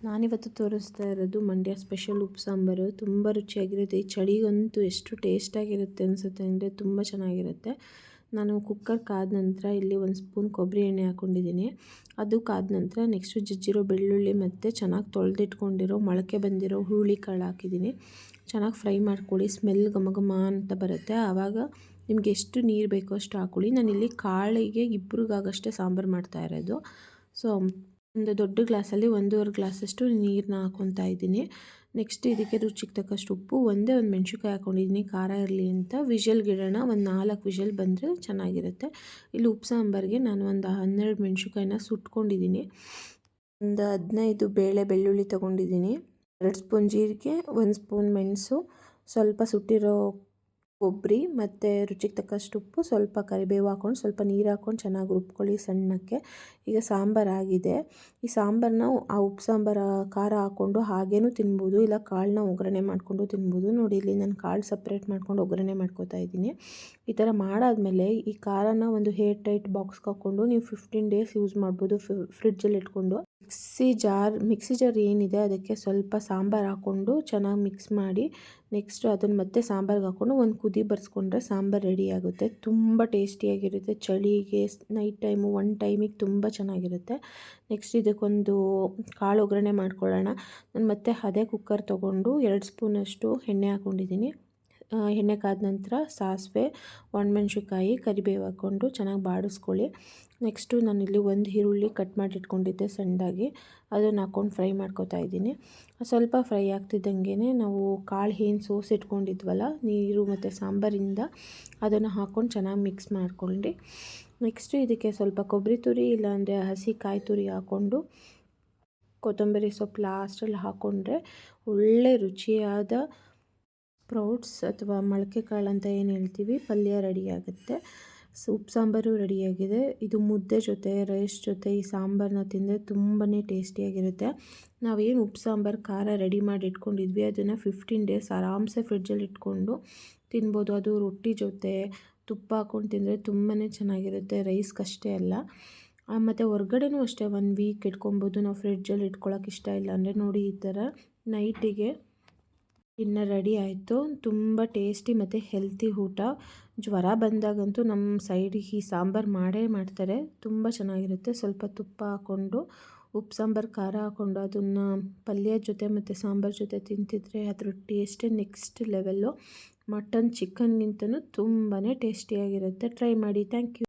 ನಾನಿವತ್ತು ತೋರಿಸ್ತಾ ಇರೋದು ಮಂಡ್ಯ ಸ್ಪೆಷಲ್ ಉಪ್ಪು ಸಾಂಬಾರು. ತುಂಬ ರುಚಿಯಾಗಿರುತ್ತೆ. ಈ ಚಳಿಗಂತೂ ಎಷ್ಟು ಟೇಸ್ಟಾಗಿರುತ್ತೆ ಅನಿಸುತ್ತೆ ಅಂದರೆ ತುಂಬ ಚೆನ್ನಾಗಿರುತ್ತೆ. ನಾನು ಕುಕ್ಕರ್ ಕಾದ ನಂತರ ಇಲ್ಲಿ ಒಂದು ಸ್ಪೂನ್ ಕೊಬ್ಬರಿ ಎಣ್ಣೆ ಹಾಕ್ಕೊಂಡಿದ್ದೀನಿ ಅದು ಕಾದ ನಂತರ ನೆಕ್ಸ್ಟು ಜಜ್ಜಿರೋ ಬೆಳ್ಳುಳ್ಳಿ ಮತ್ತು ಚೆನ್ನಾಗಿ ತೊಳೆದಿಟ್ಕೊಂಡಿರೋ ಮೊಳಕೆ ಬಂದಿರೋ ಹುರುಳಿ ಕಾಳು ಹಾಕಿದ್ದೀನಿ. ಚೆನ್ನಾಗಿ ಫ್ರೈ ಮಾಡ್ಕೊಳ್ಳಿ. ಸ್ಮೆಲ್ ಘಮ ಘಮ ಅಂತ ಬರುತ್ತೆ. ಆವಾಗ ನಿಮ್ಗೆ ಎಷ್ಟು ನೀರು ಬೇಕೋ ಅಷ್ಟು ಹಾಕ್ಕೊಳ್ಳಿ ನಾನಿಲ್ಲಿ ಕಾಳಿಗೆ ಇಬ್ರಿಗಾಗಷ್ಟೇ ಸಾಂಬಾರು ಮಾಡ್ತಾ ಇರೋದು. ಸೊ ಒಂದು ದೊಡ್ಡ ಗ್ಲಾಸಲ್ಲಿ ಒಂದೂವರೆ ಗ್ಲಾಸಷ್ಟು ನೀರನ್ನ ಹಾಕ್ಕೊತಾ ಇದ್ದೀನಿ. ನೆಕ್ಸ್ಟ್ ಇದಕ್ಕೆ ರುಚಿಗೆ ತಕ್ಕಷ್ಟು ಉಪ್ಪು, ಒಂದೇ ಒಂದು ಮೆಣ್ಸಿನ್ಕಾಯಿ ಹಾಕ್ಕೊಂಡಿದ್ದೀನಿ ಖಾರ ಇರಲಿ ಅಂತ. ವಿಷಲ್ಗಿಡೋಣ ಒಂದು ನಾಲ್ಕು ವಿಷಲ್ ಬಂದರೆ ಚೆನ್ನಾಗಿರುತ್ತೆ. ಇಲ್ಲಿ ಉಪ್ಪು ಸಾಂಬಾರಿಗೆ ನಾನು ಒಂದು ಹನ್ನೆರಡು ಮೆಣಸಿನ್ಕಾಯಿನ ಸುಟ್ಕೊಂಡಿದ್ದೀನಿ. ಒಂದು ಹದಿನೈದು ಬೇಳೆ ಬೆಳ್ಳುಳ್ಳಿ ತೊಗೊಂಡಿದ್ದೀನಿ. ಎರಡು ಸ್ಪೂನ್ ಜೀರಿಗೆ, ಒಂದು ಸ್ಪೂನ್ ಮೆಣಸು. ಸ್ವಲ್ಪ ಸುಟ್ಟಿರೋ ಕೊಬ್ಬರಿ ಮತ್ತು ರುಚಿಗೆ ತಕ್ಕಷ್ಟು ಉಪ್ಪು, ಸ್ವಲ್ಪ ಕರಿಬೇವು ಹಾಕ್ಕೊಂಡು ಸ್ವಲ್ಪ ನೀರು ಹಾಕ್ಕೊಂಡು ಚೆನ್ನಾಗಿ ರುಬ್ಕೊಳ್ಳಿ ಸಣ್ಣಕ್ಕೆ. ಈಗ ಸಾಂಬಾರಾಗಿದೆ ಈ ಸಾಂಬಾರನ್ನ ಆ ಉಪ್ಪು ಸಾಂಬಾರು ಖಾರ ಹಾಕ್ಕೊಂಡು ಹಾಗೇನೂ ತಿನ್ಬೋದು, ಇಲ್ಲ ಕಾಳನ್ನ ಒಗ್ಗರಣೆ ಮಾಡಿಕೊಂಡು ತಿನ್ಬೋದು. ನೋಡಿ, ಇಲ್ಲಿ ನಾನು ಕಾಳು ಸಪ್ರೇಟ್ ಮಾಡ್ಕೊಂಡು ಒಗ್ಗರಣೆ ಮಾಡ್ಕೊತಾ ಇದ್ದೀನಿ. ಈ ಥರ ಮಾಡಾದಮೇಲೆ ಈ ಖಾರನ ಒಂದು ಹೇರ್ ಟೈಟ್ ಬಾಕ್ಸ್ಗೆ ಹಾಕ್ಕೊಂಡು ನೀವು ಫಿಫ್ಟೀನ್ ಡೇಸ್ ಯೂಸ್ ಮಾಡ್ಬೋದು. ಫ್ರಿಡ್ಜಲ್ಲಿ ಇಟ್ಕೊಂಡು. ಮಿಕ್ಸಿ ಜಾರ್ ಮಿಕ್ಸಿ ಜಾರ್ ಏನಿದೆ ಅದಕ್ಕೆ ಸ್ವಲ್ಪ ಸಾಂಬಾರು ಹಾಕ್ಕೊಂಡು ಚೆನ್ನಾಗಿ ಮಿಕ್ಸ್ ಮಾಡಿ ನೆಕ್ಸ್ಟು ಅದನ್ನು ಮತ್ತೆ ಸಾಂಬಾರಿಗೆ ಹಾಕ್ಕೊಂಡು ಒಂದು ಕುದಿ ಬರ್ಸ್ಕೊಂಡ್ರೆ ಸಾಂಬಾರು ರೆಡಿ ಆಗುತ್ತೆ. ತುಂಬ ಟೇಸ್ಟಿಯಾಗಿರುತ್ತೆ ಚಳಿಗೆ ನೈಟ್ ಟೈಮು ಒನ್ ಟೈಮಿಗೆ ತುಂಬ ಚೆನ್ನಾಗಿರುತ್ತೆ. ನೆಕ್ಸ್ಟ್ ಇದಕ್ಕೊಂದು ಕಾಳು ಒಗ್ಗರಣೆ ಮಾಡ್ಕೊಳ್ಳೋಣ. ನಾನು ಮತ್ತೆ ಅದೇ ಕುಕ್ಕರ್ ತೊಗೊಂಡು ಎರಡು ಸ್ಪೂನಷ್ಟು ಎಣ್ಣೆ ಹಾಕ್ಕೊಂಡಿದ್ದೀನಿ ಎಣ್ಣೆ ಕಾದ ನಂತರ ಸಾಸಿವೆ, ಒಣಮೆಣ್ಸಿನ್ಕಾಯಿ, ಕರಿಬೇವು ಹಾಕ್ಕೊಂಡು ಚೆನ್ನಾಗಿ ಬಾಡಿಸ್ಕೊಳ್ಳಿ. ನೆಕ್ಸ್ಟು ನಾನಿಲ್ಲಿ ಒಂದು ಈರುಳ್ಳಿ ಕಟ್ ಮಾಡಿ ಇಟ್ಕೊಂಡಿದ್ದೆ ಸಣ್ಣದಾಗಿ. ಅದನ್ನು ಹಾಕ್ಕೊಂಡು ಫ್ರೈ ಮಾಡ್ಕೊತಾ ಇದ್ದೀನಿ. ಸ್ವಲ್ಪ ಫ್ರೈ ಆಗ್ತಿದ್ದಂಗೆ ನಾವು ಕಾಳು ಏನು ಸೋಸ್ ಇಟ್ಕೊಂಡಿದ್ವಲ್ಲ, ನೀರು ಮತ್ತು ಸಾಂಬಾರಿಂದ ಅದನ್ನು ಹಾಕ್ಕೊಂಡು ಚೆನ್ನಾಗಿ ಮಿಕ್ಸ್ ಮಾಡ್ಕೊಂಡು ನೆಕ್ಸ್ಟು ಇದಕ್ಕೆ ಸ್ವಲ್ಪ ಕೊಬ್ಬರಿ ತುರಿ, ಇಲ್ಲಾಂದರೆ ಹಸಿ ಕಾಯಿ ತುರಿ ಹಾಕ್ಕೊಂಡು ಕೊತ್ತಂಬರಿ ಸೊಪ್ಪು ಲಾಸ್ಟಲ್ಲಿ ಹಾಕ್ಕೊಂಡ್ರೆ ಒಳ್ಳೆ ರುಚಿಯಾದ ಸ್ಪ್ರೌಟ್ಸ್ ಅಥವಾ ಮೊಳಕೆ ಕಾಳು ಅಂತ ಏನು ಹೇಳ್ತೀವಿ? ಪಲ್ಯ ರೆಡಿಯಾಗುತ್ತೆ ಉಪ್ಪು ಸಾಂಬಾರು ರೆಡಿಯಾಗಿದೆ ಇದು ಮುದ್ದೆ ಜೊತೆ, ರೈಸ್ ಜೊತೆ, ಈ ಸಾಂಬಾರನ್ನ ತಿಂದರೆ ತುಂಬಾ ಟೇಸ್ಟಿಯಾಗಿರುತ್ತೆ ನಾವೇನು ಉಪ್ಪು, ಸಾಂಬಾರು, ಖಾರ ರೆಡಿ ಮಾಡಿ ಇಟ್ಕೊಂಡಿದ್ವಿ. ಅದನ್ನು ಫಿಫ್ಟೀನ್ ಡೇಸ್ ಆರಾಮ್ಸೆ ಫ್ರಿಡ್ಜಲ್ಲಿ ಇಟ್ಕೊಂಡು ತಿನ್ಬೋದು. ಅದು ರೊಟ್ಟಿ ಜೊತೆ, ತುಪ್ಪ ಹಾಕ್ಕೊಂಡು ತಿಂದರೆ ತುಂಬಾ ಚೆನ್ನಾಗಿರುತ್ತೆ. ರೈಸ್ಗಷ್ಟೇ ಅಲ್ಲ. ಮತ್ತು ಹೊರ್ಗಡೆನೂ ಅಷ್ಟೇ ಒನ್ ವೀಕ್ ಇಟ್ಕೊಬೋದು. ನಾವು ಫ್ರಿಡ್ಜಲ್ಲಿ ಇಟ್ಕೊಳಕ್ಕೆ ಇಷ್ಟ ಇಲ್ಲ ಅಂದರೆ ನೋಡಿ ಈ ಥರ ನೈಟಿಗೆ ಇನ್ನು ರೆಡಿ ಆಯಿತು. ತುಂಬ ಟೇಸ್ಟಿ ಮತ್ತು ಹೆಲ್ತಿ ಊಟ. ಜ್ವರ ಬಂದಾಗಂತೂ ನಮ್ಮ ಸೈಡಿಗೆ ಈ ಸಾಂಬಾರು ಮಾಡೇ ಮಾಡ್ತಾರೆ. ತುಂಬ ಚೆನ್ನಾಗಿರುತ್ತೆ. ಸ್ವಲ್ಪ ತುಪ್ಪ ಹಾಕ್ಕೊಂಡು ಉಪ್ಪು, ಸಾಂಬಾರು, ಖಾರ ಹಾಕ್ಕೊಂಡು ಅದನ್ನು ಪಲ್ಯ ಜೊತೆ ಮತ್ತು ಸಾಂಬಾರು ಜೊತೆ ತಿಂತಿದ್ರೆ ಅದ್ರ ಟೇಸ್ಟೇ ನೆಕ್ಸ್ಟ್ ಲೆವೆಲ್ಲು ಮಟನ್ ಚಿಕನ್ಗಿಂತನೂ ತುಂಬಾ ಟೇಸ್ಟಿಯಾಗಿರುತ್ತೆ ಟ್ರೈ ಮಾಡಿ. Thank you